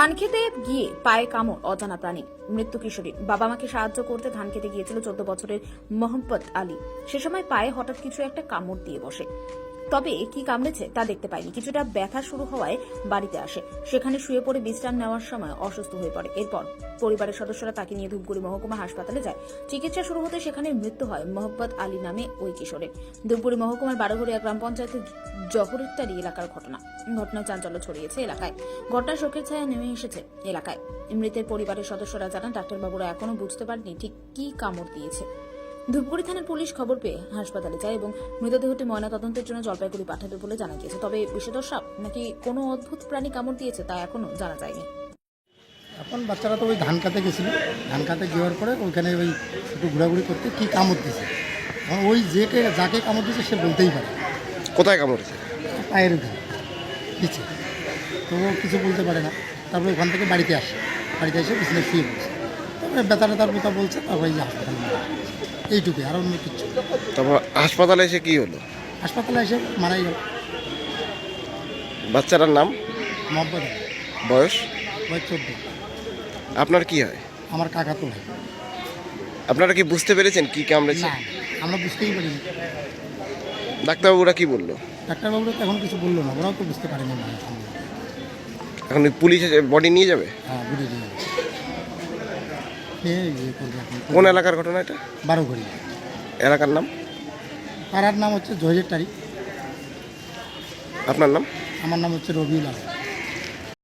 ধান খেতে গিয়ে পায়ে কামড়, অজানা প্রাণী। মৃত্যু কিশোরী বাবা মাকে সাহায্য করতে ধান খেতে গিয়েছিল চোদ্দ বছরের মোহাম্মদ আলী। সে সময় পায়ে হঠাৎ কিছু একটা কামড় দিয়ে বসে। তবে কি কামড়েছে তা দেখতে পায়নি কিছুটা ব্যথা শুরু হওয়ায় বাড়িতে আসে। সেখানে শুয়ে পড়ে বিশ্রাম নেওয়ার সময় অসুস্থ হয়ে পড়ে। এরপর পরিবারের সদস্যরা তাকে নিয়ে ধূপগুড়ি মহকুমা হাসপাতালে যায়। চিকিৎসা শুরু হতে সেখানে মৃত্যু হয় মোহাম্মদ আলী নামে ওই কিশোরের। ধূপগুড়ি মহকুমার বারোঘরিয়া গ্রাম পঞ্চায়েতের জহরুত্তারি এলাকার ঘটনা। ঘটনায় চাঞ্চল্য ছড়িয়েছে এলাকায়। ঘটনার শোকের ছায়া নেমে এসেছে এলাকায়। মৃতের পরিবারের সদস্যরা জানান, ডাক্তারবাবুরা এখনও বুঝতে পারেনি ঠিক কি কামড় দিয়েছে। ধূপগুড়ি থানার পুলিশ খবর পেয়ে হাসপাতালে যায় এবং মৃতদেহটি ময়নাতদন্তের জন্য জলপাইগুড়ি পাঠাবে বলে জানা গিয়েছে। তবে বিষধর সাপ নাকি কোনো অদ্ভুত প্রাণী কামড় দিয়েছে তা এখনও জানা যায়নি। এখন বাচ্চারা তো ওই ধান কাতে গেছিল। ধান কাতে যাওয়ার পরে ওইখানে ওই একটু ঘোরাঘুরি করতে কী কামড় দিয়েছে? ওই যে কে যাকে কামড় দিয়েছে সে বলতেই পারে। কোথায় কামড়েছে পায়ের ওখানে নিচে। তো কিছু বলতে পারে না। তারপরে ওখান থেকে বাড়িতে আসে। বাড়িতে এসে বিছানায় শুয়ে ব্যথা ব্যথার কথা বলছে তারপরে এই হাসপাতালে নিয়ে। এইটুকুই আর অন্য কিচ্ছু না। তারপর হাসপাতালে এসে কি হলো? হাসপাতালে এসে মারাই গেল। বাচ্চাটার নাম? মহব্বত বয়স? ওই চোদ্দ। আপনার কি হয়? আমার কাকা তো ভাই আপনারা কি বুঝতে পেরেছেন কি কামড়েছে? না আমরা বুঝতেই পারিনি। ডাক্তারবাবুরা কি বলল? ডাক্তারবাবুরা তো এখন কিছু বলল না ওরাও তো বুঝতে পারেনি মনে। এখন পুলিশ বডি নিয়ে যাবে? হ্যাঁ বুঝে দিয়ে খেয়ে ইয়ে করবে এখন কোন এলাকার ঘটনা এটা? বারো ঘড়ি এলাকার নাম? পাড়ার নাম হচ্ছে জহের তারিখ। আপনার নাম? আমার নাম হচ্ছে রবি আলম।